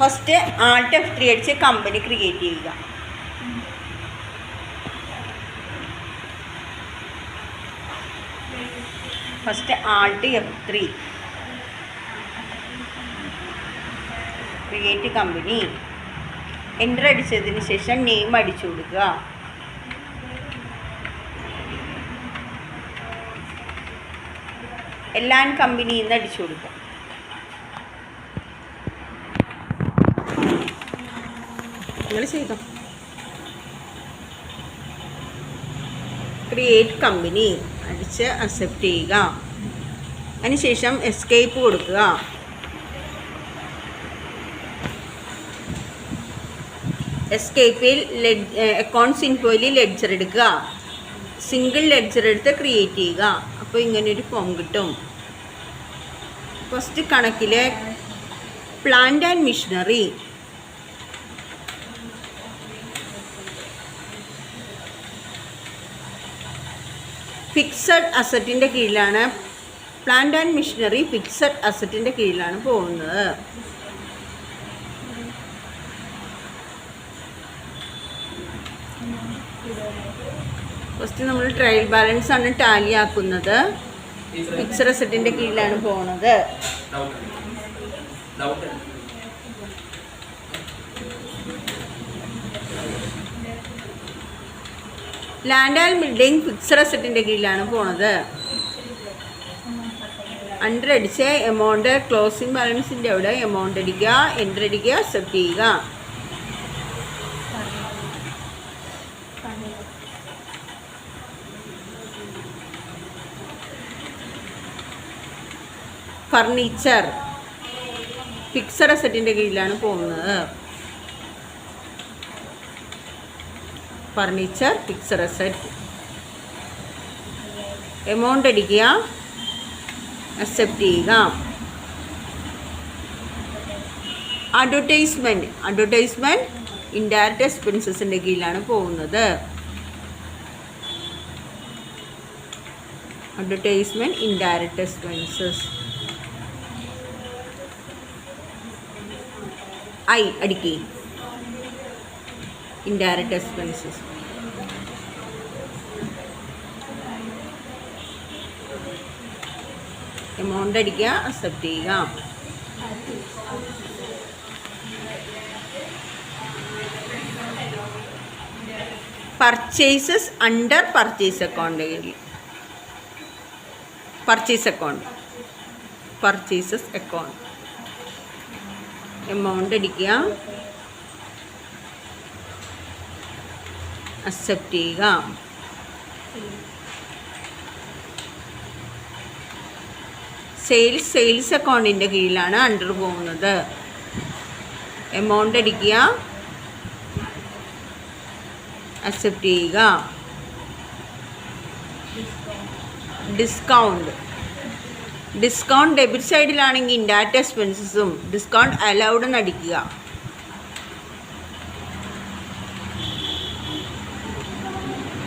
First alt F three അടിച്ച് company create ചെയ്യുക. First alt F three create company enter അടിച്ചതിന് ശേഷം name അടിച്ചു കൊടുക്കുക. എല്ലാം കമ്പനിയിൽ നിന്ന് അടിച്ചു കൊടുക്കുക. നിങ്ങൾ ചെയ്തോ? ക്രിയേറ്റ് കമ്പനി അടിച്ച് അക്സെപ്റ്റ് ചെയ്യുക. അതിനുശേഷം എസ്കേപ്പ് കൊടുക്കുക. എസ്കേപ്പിൽ അക്കൗണ്ട്സ് ഇൻഫോയിൽ ലെഡ്ജർ എടുക്കുക. സിംഗിൾ ലെഡ്ജർ എടുത്ത് ക്രിയേറ്റ് ചെയ്യുക. അപ്പോൾ ഇങ്ങനെ ഒരു ഫോം കിട്ടും. ഫസ്റ്റ് കണക്കിലെ പ്ലാന്റ് ആൻഡ് മിഷനറി ഫിക്സഡ് അസറ്റിന്റെ കീഴിലാണ്. പ്ലാന്റ് ആൻഡ് മെഷീനറി ഫിക്സഡ് അസറ്റിന്റെ കീഴിലാണ് പോകുന്നത്. ഫസ്റ്റ് നമ്മൾ ട്രയൽ ബാലൻസ് ആണ് ടാലി ആക്കുന്നത്. ഫിക്സഡ് അസറ്റിന്റെ കീഴിലാണ് പോകുന്നത് ലാൻഡ് ആൻഡ് ബിൽഡിംഗ് ഫിക്സഡ് അസറ്റിന്റെ കീഴിലാണ് പോണത്. അണ്ടർ അടിച്ച് എമൗണ്ട് ക്ലോസിംഗ് ബാലൻസിന്റെ അവിടെ എമൗണ്ട് അടിക്കുക എന്റർ അടിക്കുക അക്സെപ്റ്റ് ചെയ്യുക. ഫർണിച്ചർ ഫിക്സഡ് അസറ്റിന്റെ കീഴിലാണ് പോകുന്നത്. ഫർണിച്ചർ പിക്ചർ സെറ്റ് എമൗണ്ട് അടിക്കുക. അക്സെപ്റ്റ് ചെയ്യുക. അഡ്വർടൈസ്മെന്റ് അഡ്വർടൈസ്മെന്റ് ഇൻഡയറക്റ്റ് എക്സ്പെൻസസിന്റെ കീഴിലാണ് പോകുന്നത്. അഡ്വർടൈസ്മെന്റ് ഇൻഡയറക്റ്റ് എക്സ്പെൻസസ് ഐ അടിക്കുക ഇൻഡയറക്റ്റ് എക്സ്പെൻസസ് എമൗണ്ട് അടിക്കുക അക്സെപ്റ്റ് ചെയ്യുക. Purchases under purchase account purchase account purchases account amount അടിക്കുക. അക്സെപ്റ്റ് ചെയ്യുക. സെയിൽസ് സെയിൽസ് അക്കൗണ്ടിന്റെ കീഴിലാണ് അണ്ടർ പോകുന്നത്. എമൗണ്ട് അടിക്കുക. അക്സെപ്റ്റ് ചെയ്യുക. ഡിസ്കൗണ്ട് ഡിസ്കൗണ്ട് ഡെബിറ്റ് സൈഡിലാണെങ്കിൽ ഇൻഡയറക്റ്റ് എക്സ്പെൻസസും ഡിസ്കൗണ്ട് അലൗഡ് എന്ന് അടിക്കുക.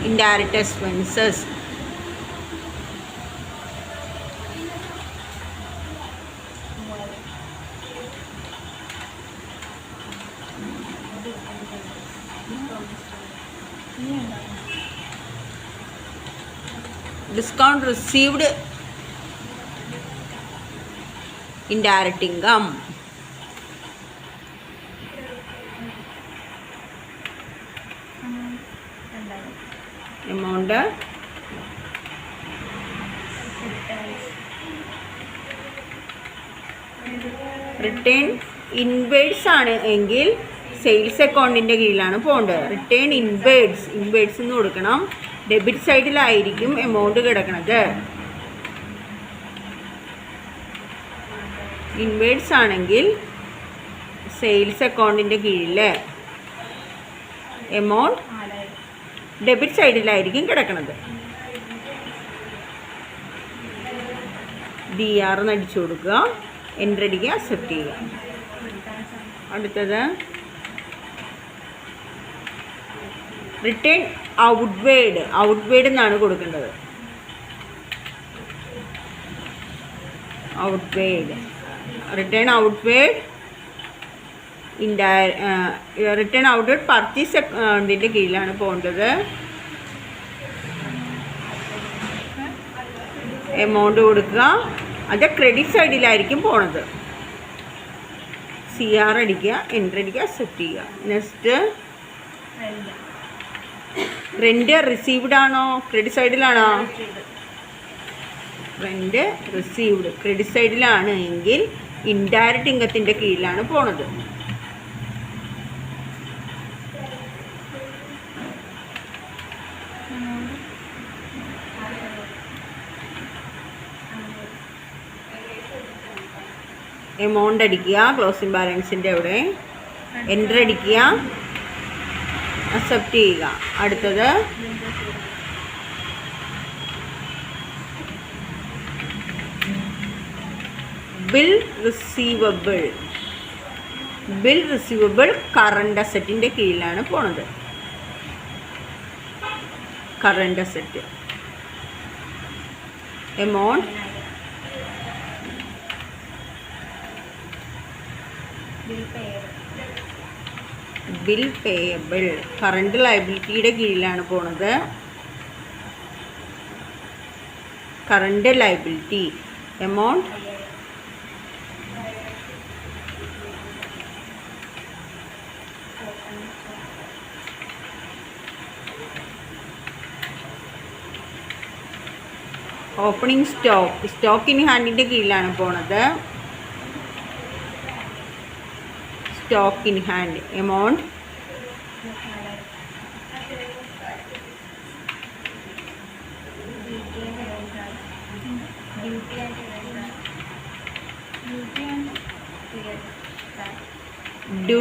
Indirect expenses discount received indirect income amount return inwards ആണ് എങ്കിൽ സെയിൽസ് അക്കൗണ്ടിന്റെ കീഴിലാണ് പോകേണ്ടത്. റിട്ടേൺ ഇൻവേഡ്സ് ഇൻവേഡ്സ് എന്ന് കൊടുക്കണം. ഡെബിറ്റ് സൈഡിലായിരിക്കും എമൗണ്ട് കിടക്കണത്. ഇൻവേഴ്സ് ആണെങ്കിൽ സെയിൽസ് അക്കൗണ്ടിന്റെ കീഴിൽ എമൗണ്ട് ഡെബിറ്റ് സൈഡിലായിരിക്കും കിടക്കണത്. ഡി ആർ എന്ന് അടിച്ചു കൊടുക്കുക. എന്റർ അടിക്കുക അക്സെപ്റ്റ് ചെയ്യുക. അടുത്തത് റിട്ടേൺ ഔട്ട്വേഡ് ഔട്ട്വേഡ് എന്നാണ് കൊടുക്കേണ്ടത്. ഔട്ട്വേഡ് റിട്ടേൺ ഔട്ട്വേഡ് ഇൻഡയ റിട്ടേൺ ഔട്ട്വേഡ് പർച്ചേസ് അക്കൗണ്ടിന്റെ കീഴിലാണ് പോകേണ്ടത്. എമൗണ്ട് കൊടുക്കുക. അത് ക്രെഡിറ്റ് സൈഡിലായിരിക്കും പോണത്. സി ആർ അടിക്കുക എന്റർ അടിക്കുക അക്സെപ്റ്റ് ചെയ്യുക. നെക്സ്റ്റ് റെന്റ് റിസീവ്ഡ് ആണോ? ക്രെഡിറ്റ് സൈഡിലാണോ റെന്റ് റിസീവ്ഡ് ക്രെഡിറ്റ് സൈഡിലാണ് എങ്കിൽ ഇൻഡയറക്റ്റ് ഇൻകത്തിന്റെ കീഴിലാണ് പോണത്. എമൗണ്ട് അടിക്കുക ക്ലോസിംഗ് ബാലൻസിന്റെ അവിടെ. എന്റർ അക്സെപ്റ്റ് ചെയ്യുക. അടുത്തത്. Bill receivable bill receivable current അസറ്റിന്റെ കീഴിലാണ് പോണത്. Current asset amount bill payable current ലയബിലിറ്റിയുടെ കീഴിലാണ് പോണത്. Current liability amount opening stock stock in ഹാൻഡിന്റെ കീഴിലാണ് പോണത്. Stock in hand amount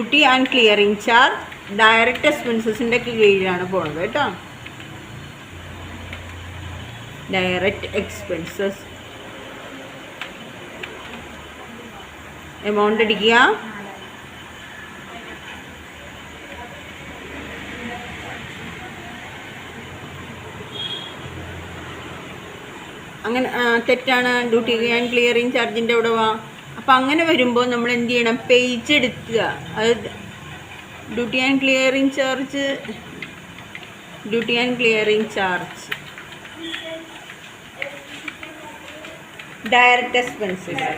duty and clearing charge direct എക്സ്പെൻസസിന്റെ കീഴിലാണ് പോണത് കേട്ടോ. Direct expenses. എമൗണ്ട് അടിക്കുക. അങ്ങനെ തെറ്റാണ്. ഡ്യൂട്ടി ആൻഡ് ക്ലിയറിങ് ചാർജിന്റെ അവിടെ വാ അപ്പം അങ്ങനെ വരുമ്പോൾ നമ്മൾ എന്ത് ചെയ്യണം? പേജ് എടുക്കുക. അത് duty and clearing charge duty and clearing charge direct expenses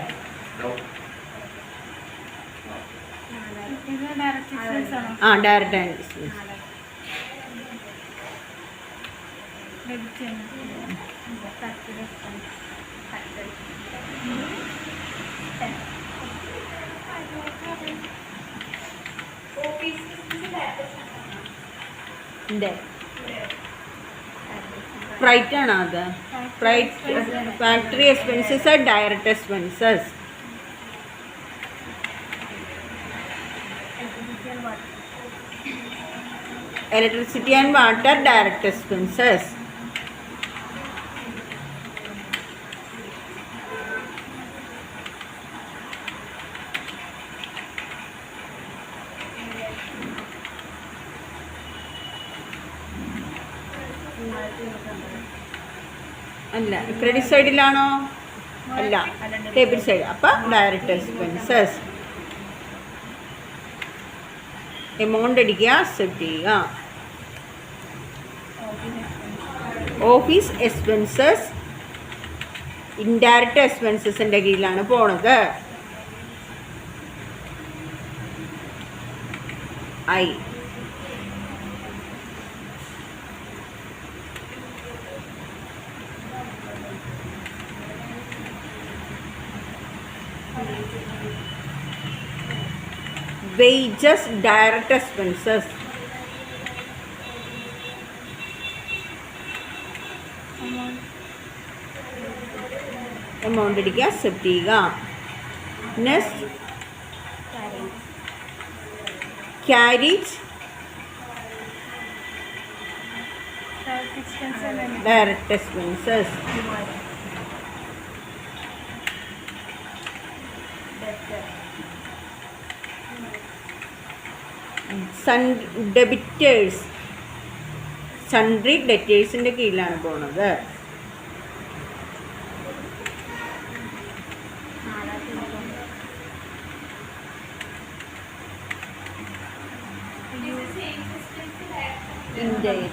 ആ ഡയറക്റ്റ് ആൻഡ് എക്സ്പെൻസ് ഡെബിറ്റ് ചെയ്യുന്നത്. ഫ്രൈറ്റ് ആണോ അത്? Freight factory expenses are direct expenses electricity and water direct expenses. അല്ല ക്രെഡിറ്റ് സൈഡിലാണോ അല്ല ഡെബിറ്റ് സൈഡ് അപ്പോൾ ഡയറക്റ്റ് എക്സ്പെൻസസ് എമൗണ്ട് അടിക്കുക set ചെയ്യുക. ഓഫീസ് എക്സ്പെൻസസ് ഇൻഡയറക്റ്റ് എക്സ്പെൻസസിന്റെ കീഴിലാണ് പോണത്. I wages direct expenses. Amount അടിക്കുക അക്സെപ്റ്റ് ചെയ്യുക. Next carriage direct expenses sun debtors sundry ഡെറ്റേഴ്സിന്റെ കീഴിലാണ് പോണത്. ഇന്ത്യയിൽ.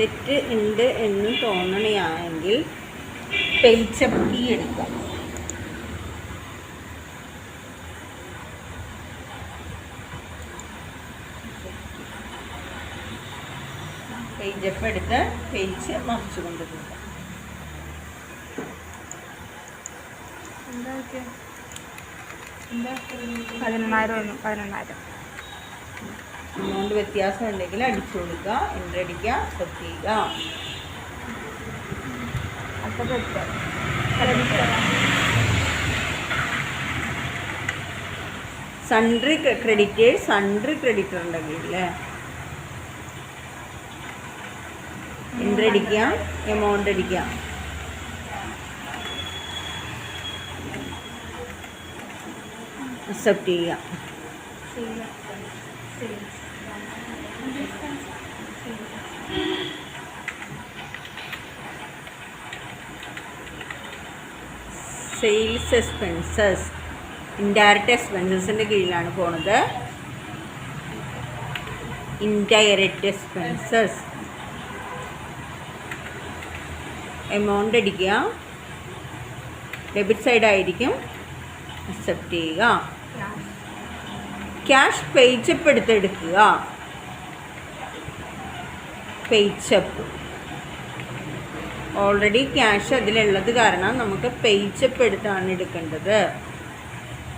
തെറ്റ് ഉണ്ട് എന്ന് തോന്നണയാണെങ്കിൽ പെയിച്ചപ്പി എടുക്കാം പേജപ്പ് എടുത്ത് പേജ് മറിച്ചു കൊണ്ടുപോകാം എന്താ പതിനൊന്നായിരം പതിനെണ്ണായിരം പതിനെണ്ണായിരം എമൗണ്ട് വ്യത്യാസം ഉണ്ടെങ്കിൽ അടിച്ചു കൊടുക്കുക എന്റർ അടിക്കുക സെറ്റ് ചെയ്യുക. സൺട്രി ക്രെഡിറ്റ് സൺട്രി ക്രെഡിറ്റർ ഉണ്ടെങ്കിൽ അല്ലേ? എന്റർ അടിക്കുക എമൗണ്ട് അടിക്കുക. അക്സെപ്റ്റ് ചെയ്യുക. സെയിൽസ് എക്സ്പെൻസസ് ഇൻഡയറക്റ്റ് എക്സ്പെൻസസിന്റെ കീഴിലാണ് പോണത്. ഇൻഡയറക്റ്റ് എക്സ്പെൻസസ് എമൗണ്ട് അടിക്കുക. ഡെബിറ്റ് സൈഡ് ആയിരിക്കും. അക്സെപ്റ്റ് ചെയ്യുക. ക്യാഷ് പേജപ്പ് എടുത്തെടുക്കുക. പേജപ്പ് ഓൾറെഡി ക്യാഷ് അതിലുള്ളത് കാരണം നമുക്ക് പേജപ്പ് എടുത്താണ് എടുക്കേണ്ടത്.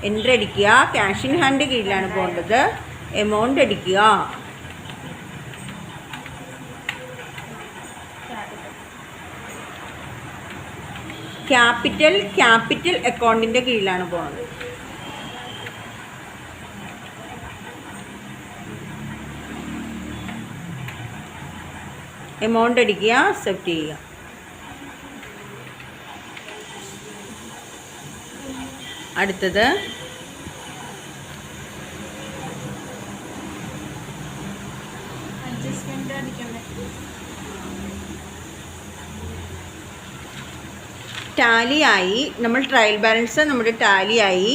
എന്റർ അടിക്കുക. ക്യാഷ് ഇൻ ഹാൻഡ് കീഴിലാണ് പോകേണ്ടത്. എമൗണ്ട് അടിക്കുക. ക്യാപിറ്റൽ ക്യാപിറ്റൽ അക്കൗണ്ടിന്റെ കീഴിലാണ് പോകുന്നത് എമൗണ്ട് അടിക്കുക. അക്സെപ്റ്റ് ചെയ്യുക. അടുത്തത്. ടാലിയായി നമ്മൾ ട്രയൽ ബാലൻസ് നമ്മുടെ ടാലിയായി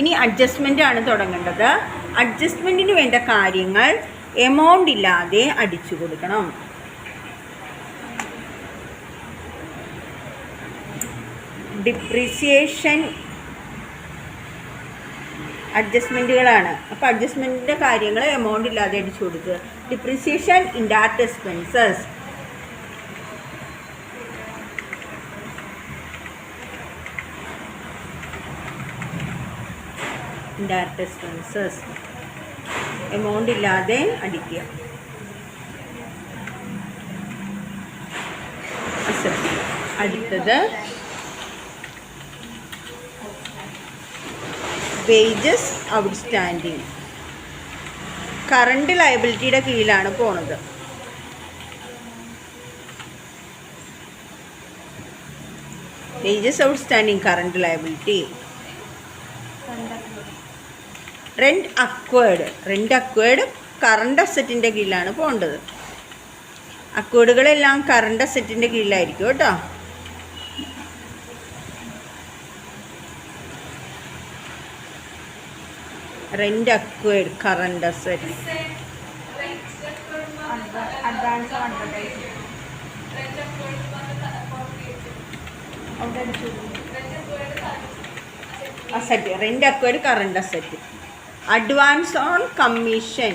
ഇനി അഡ്ജസ്റ്റ്മെന്റ് ആണ് തുടങ്ങേണ്ടത്. അഡ്ജസ്റ്റ്മെന്റിന് വേണ്ട കാര്യങ്ങൾ എമൗണ്ട് ഇല്ലാതെ അടിച്ചു കൊടുക്കണം. ഡിപ്രിസിയേഷൻ അഡ്ജസ്റ്റ്മെന്റുകളാണ് അപ്പോൾ അഡ്ജസ്റ്റ്മെന്റിന്റെ കാര്യങ്ങൾ എമൗണ്ട് ഇല്ലാതെ അടിച്ചു കൊടുക്കുക. ഡിപ്രിസിയേഷൻ ഇൻഡാറ്റ് എക്സ്പെൻസസ് ഇൻഡയറക്റ്റ് എക്സ്പെൻസസ് എമൗണ്ട് ഇല്ലാതെ അടിക്കുക. അടുത്തത് വേജസ് ഔട്ട്സ്റ്റാൻഡിങ് കറണ്ട് ലയബിലിറ്റിയുടെ കീഴിലാണ് പോണത്. Wages outstanding current liability rent accrued rent accrued current അസറ്റിന്റെ കീഴിലാണ് പോകേണ്ടത് അക്വേർഡുകളെല്ലാം കറണ്ട് അസറ്റിന്റെ കീഴിലായിരിക്കും കേട്ടോ. റെന്റ് ഒക്കെ കറണ്ട് അസറ്റ് അഡ്വാൻസ് അഡ്വർടൈസ് അവിടെ അടിച്ചു asset rent acquired current asset advance on commission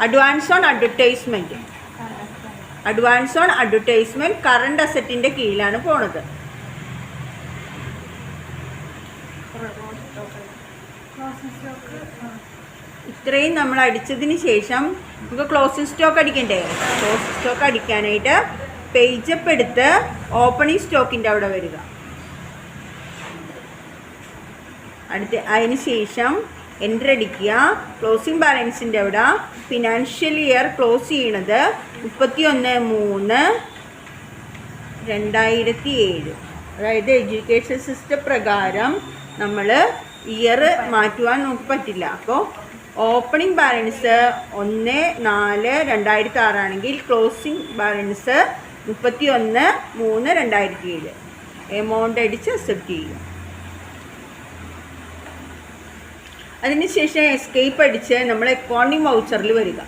advance on advertisement advance on advertisement current അസറ്റിന്റെ കീഴിലാണ് പോണത് ക്ലോസിംഗ് സ്റ്റോക്ക് ഇത്രയും നമ്മൾ അടിച്ചതിന് ശേഷം നമുക്ക് ക്ലോസിംഗ് സ്റ്റോക്ക് അടിക്കണ്ടേ? ക്ലോസിംഗ് സ്റ്റോക്ക് അടിക്കാനായിട്ട് പേജപ്പ് എടുത്ത് ഓപ്പണിംഗ് സ്റ്റോക്കിന്റെ അവിടെ വരിക. അടുത്ത് അതിന് ശേഷം എന്റർ അടിക്കുക. ക്ലോസിംഗ് ബാലൻസിന്റെ അവിടെ ഫിനാൻഷ്യൽ ഇയർ ക്ലോസ് ചെയ്യണത് മുപ്പത്തി ഒന്ന് മൂന്ന് രണ്ടായിരത്തി ഏഴ് അതായത് എഡ്യൂക്കേഷൻ സിസ്റ്റം പ്രകാരം നമ്മൾ ഇയർ മാറ്റുവാൻ നമുക്ക് പറ്റില്ല. അപ്പോൾ ഓപ്പണിംഗ് ബാലൻസ് ഒന്ന് നാല് രണ്ടായിരത്തി ആറാണെങ്കിൽ ക്ലോസിംഗ് ബാലൻസ് മുപ്പത്തി ഒന്ന് മൂന്ന് രണ്ടായിരത്തി ഏഴ്. എമൗണ്ട് അടിച്ച് അക്സെപ്റ്റ് ചെയ്യുക. അതിനുശേഷം എസ്കേപ്പ് അടിച്ച് നമ്മൾ അക്കൗണ്ടിങ് വൗച്ചറിൽ വരിക.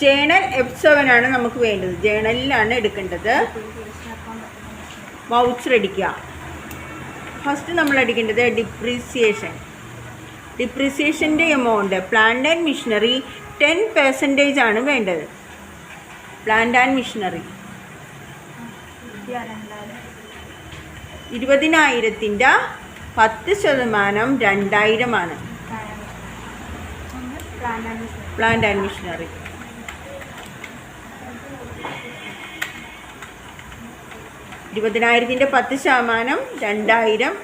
ജേണൽ എഫ് സെവൻ ആണ് നമുക്ക് വേണ്ടത്. ജേണലിലാണ് എടുക്കേണ്ടത്. വൗച്ചർ അടിക്കുക. ഫസ്റ്റ് നമ്മൾ അടിക്കേണ്ടത് depreciation ഡിപ്രീസിയേഷന്റെ amount plant and machinery ten percentage ആണ് വേണ്ടത്. പ്ലാന്റ് ആൻഡ് മിഷനറി ഇരുപതിനായിരത്തിന്റെ പത്ത് ശതമാനം രണ്ടായിരമാണ്. പ്ലാന്റ് ആൻഡ് മിഷനറി ഇരുപതിനായിരത്തിന്റെ പത്ത് ശതമാനം രണ്ടായിരം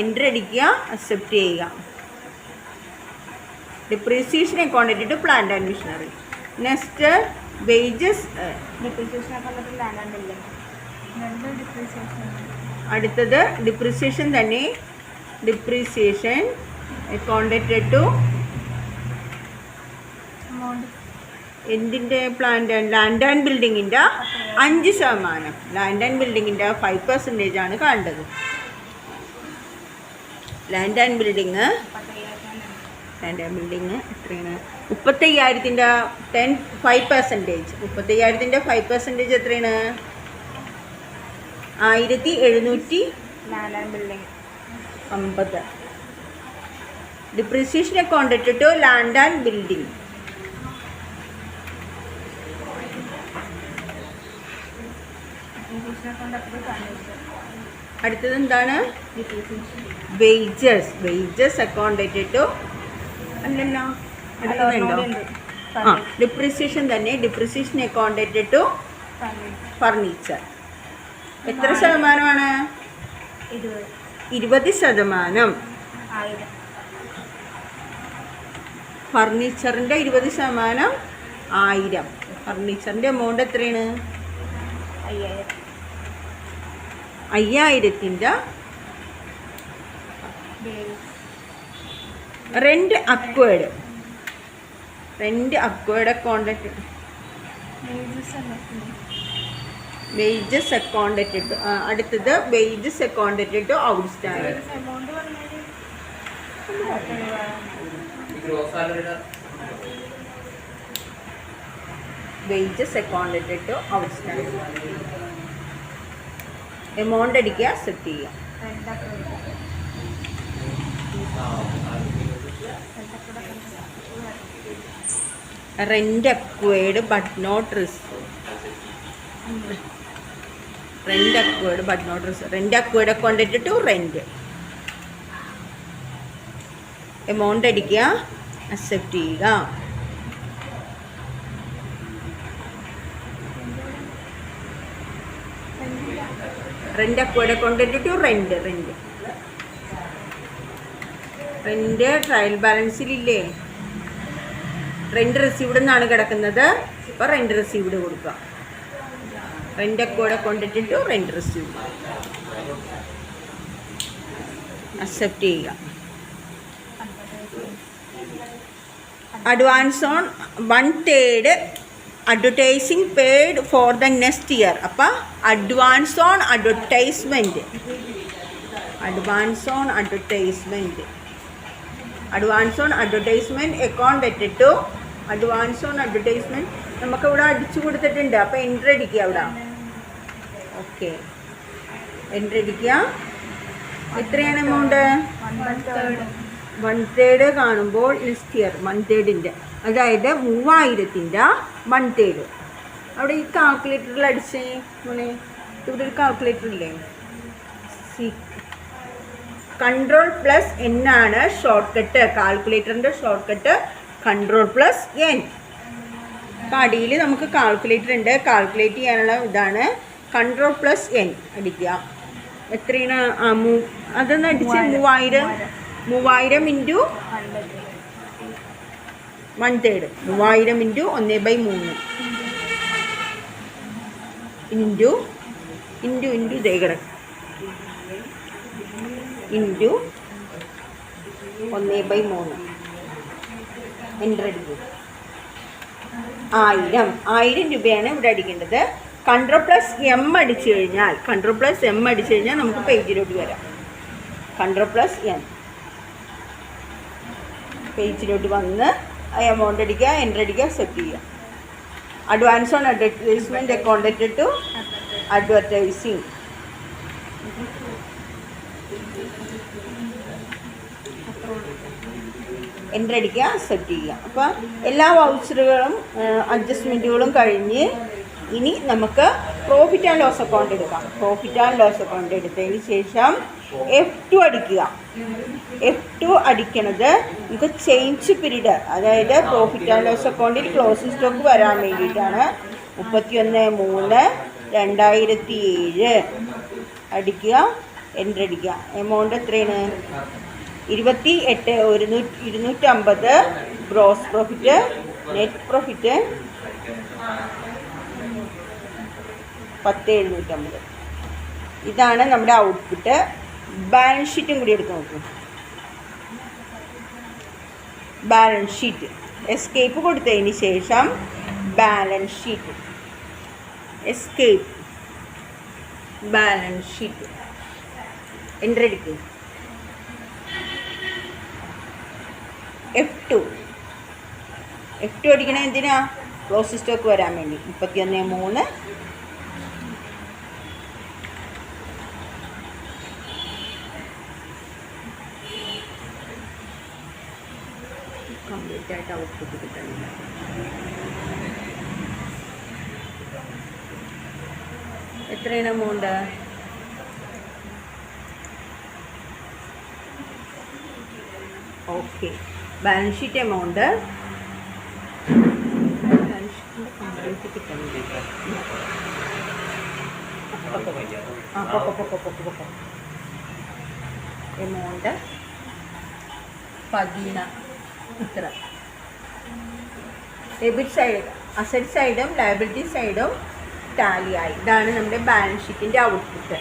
എൻട്രി അടിക്കുക അക്സെപ്റ്റ് ചെയ്യുക. Depreciation account to plant and machinery next wages അടുത്തത് ഡിപ്രീസിയേഷൻ തന്നെ. ഡിപ്രീസിയേഷൻ അക്കൗണ്ട് ടു എന്തിന്റെ പ്ലാന്റ് ലാൻഡ് ആൻഡ് ബിൽഡിങ്ങിന്റെ അഞ്ച് ശതമാനം. ലാൻഡ് ആൻഡ് ബിൽഡിങ്ങിന്റെ ഫൈവ് പെർസെന്റേജ് ആണ് കാണേണ്ടത് land and building land and building എത്രയാണ്? മുപ്പത്തയ്യായിരത്തിന്റെ ടെൻ ഫൈവ് പെർസെന്റേജ് മുപ്പത്തയ്യായിരത്തിന്റെ ഫൈവ് പെർസെന്റേജ് എത്രയാണ്? ആയിരത്തി എഴുന്നൂറ്റി അമ്പത്. ഡിപ്രിസിയേഷൻ അക്കൗണ്ട് ഇട്ടിട്ട് ലാൻഡ് ആൻഡ് ബിൽഡിംഗ് അടുത്തത് എന്താണ്? വേജസ് വേജസ് അക്കൗണ്ട് ടു അല്ലല്ലോ? അടുത്തതുണ്ടോ ആ ഡിപ്രിസിയേഷൻ തന്നെ. ഡിപ്രിസിയേഷൻ അക്കൗണ്ട് ടു ഫർണിച്ചർ എത്ര ശതമാനമാണ്? ഇരുപത്. ശതമാനം. ഫർണിച്ചറിന്റെ ഇരുപത് ശതമാനം ആയിരം. ഫർണിച്ചറിന്റെ എമൗണ്ട് എത്രയാണ്? അയ്യായിരം. അയ്യായിരത്തിന്റെ rent accrued rent accrued account to wages account to അടുത്തത് wages account to outstanding stand wages account to outstanding amount അടിക്കുക സെറ്റ് ചെയ്യുക. റെന്റ് അക്വേഡ് ബട്ട് നോട്ട് റിസ് റെന്റ് അക്വേഡ് ബട്ട് നോട്ട് റിസ് റെന്റ് അക്വേഡ് അക്കൗണ്ട് ഇട്ടിട്ട് rent amount അടിക്കുക accept ചെയ്യുക. Rent account to rent rent rent trial ബാലൻസിലില്ലേ rent received എന്നാണ് കിടക്കുന്നത്. ഇപ്പോൾ റെന്റ് റിസീവ്ഡ് കൊടുക്കുക. റെന്റ് അക്കോടെ കൊണ്ടിട്ട് റെന്റ് റിസീവ് അക്സെപ്റ്റ് ചെയ്യുക. Advance on one third advertising paid for the next year അപ്പം advance on advertisement advance on advertisement advance on advertisement account ഇട്ടിട്ടു advance on advertisement നമുക്കിവിടെ അടിച്ചു കൊടുത്തിട്ടുണ്ട്. അപ്പോൾ എൻട്രി അടിക്കുക അവിടെ. ഓക്കെ എൻട്രി അടിക്കുക. എത്രയാണ് എമൗണ്ട് വൺ തേർഡ് കാണുമ്പോൾ ലിസ്റ്റ് ഇയർ വൺ തേർഡിന്റെ അതായത് മൂവായിരത്തിന്റെ തേർഡ് അവിടെ ഈ കാൽക്കുലേറ്ററിൽ അടിച്ചേ മോനെ. ഇവിടെ ഒരു കാൽക്കുലേറ്റർ ഇല്ലേ? സി കൺട്രോൾ പ്ലസ് എൻ ആണ് ഷോർട്ട് കട്ട് കാൽക്കുലേറ്ററിന്റെ shortcut control plus N അടിയിൽ നമുക്ക് കാൽക്കുലേറ്റർ ഉണ്ട്. കാൽക്കുലേറ്റ് ചെയ്യാനുള്ള ഇതാണ്. കൺട്രോൾ പ്ലസ് എൻ അടിക്കുക. എത്രയാണ്? ആ മൂ അതൊന്ന് അടിച്ച് മൂവായിരം. മൂവായിരം. ഇന്റു വൺ തേർഡ് മൂവായിരം ഇന്റു ഒന്ന് ബൈ മൂന്ന്. ഇന്റു ഇന്റു ഇന്റു ഇതേ ഇന്റു ഒന്ന് ബൈ മൂന്ന്. എന്റർ അടിക്കും ആയിരം. ആയിരം രൂപയാണ് ഇവിടെ അടിക്കേണ്ടത്. കൺട്രോൾ പ്ലസ് എം അടിച്ചു കഴിഞ്ഞാൽ കൺട്രോൾ പ്ലസ് എം അടിച്ചു കഴിഞ്ഞാൽ നമുക്ക് പേജിലോട്ട് വരാം. കൺട്രോൾ പ്ലസ് എം പേജിലോട്ട് വന്ന് എമൗണ്ട് അടിക്കുക എന്റർ അടിക്കുക സെറ്റ് ചെയ്യുക. Advance on advertisement account to advertising enter അടിക്കുക സെറ്റ് ചെയ്യുക. അപ്പോൾ എല്ലാ വൗച്ചറുകളും അഡ്ജസ്റ്റ്മെന്റുകളും കഴിഞ്ഞ് ഇനി നമുക്ക് പ്രോഫിറ്റ് ആൻഡ് ലോസ് അക്കൗണ്ട് എടുക്കാം. പ്രോഫിറ്റ് ആൻഡ് ലോസ് അക്കൗണ്ട് എടുത്തതിന് ശേഷം എഫ് ടു അടിക്കുക. എഫ് ടു അടിക്കണത് നമുക്ക് ചേഞ്ച് പീരീഡ് അതായത് പ്രോഫിറ്റ് ആൻഡ് ലോസ് അക്കൗണ്ടിൽ ക്ലോസിംഗ് സ്റ്റോക്ക് വരാൻ വേണ്ടിയിട്ടാണ്. മുപ്പത്തിയൊന്ന് മൂന്ന് രണ്ടായിരത്തി ഏഴ് അടിക്കുക എന്റർ അടിക്കുക. എമൗണ്ട് എത്രയാണ്? ഇരുപത്തി എട്ട് ഒരുന്നൂറ്റി ഇരുന്നൂറ്റമ്പത്. ഗ്രോസ് പ്രോഫിറ്റ് നെറ്റ് പ്രോഫിറ്റ് പത്ത് എഴുന്നൂറ്റമ്പത്. ഇതാണ് നമ്മുടെ ഔട്ട്പുട്ട് ബാലൻസ് ഷീറ്റും കൂടി എടുത്ത് നോക്കൂ. ബാലൻസ് ഷീറ്റ് എസ്കേപ്പ് കൊടുത്തതിന് ശേഷം balance sheet escape balance sheet enter അടിക്കുക എഫ് ടു എഫ് ടു അടിക്കണ എന്തിനാ? ക്ലോസ് സ്റ്റോക്ക് വരാൻ വേണ്ടി. മുപ്പത്തിയൊന്ന് മൂന്ന് കംപ്ലീറ്റ് ഔട്ട് ഔട്ട്പുട്ട് കിട്ടുന്നില്ല എത്രയാണ് amount okay balance sheet amount balance ഷീറ്റിന്റെ കംപ്ലീറ്റ് കിട്ടുന്നില്ല എമൗണ്ട് പതിന. ഇത്ര. ഡെബിറ്റ് സൈഡ് അസറ്റ് സൈഡും ലയബിലിറ്റി സൈഡും ടാലിയായി ഇതാണ് നമ്മുടെ ബാലൻസ് ഷീറ്റിന്റെ ഔട്ട്പുട്ട്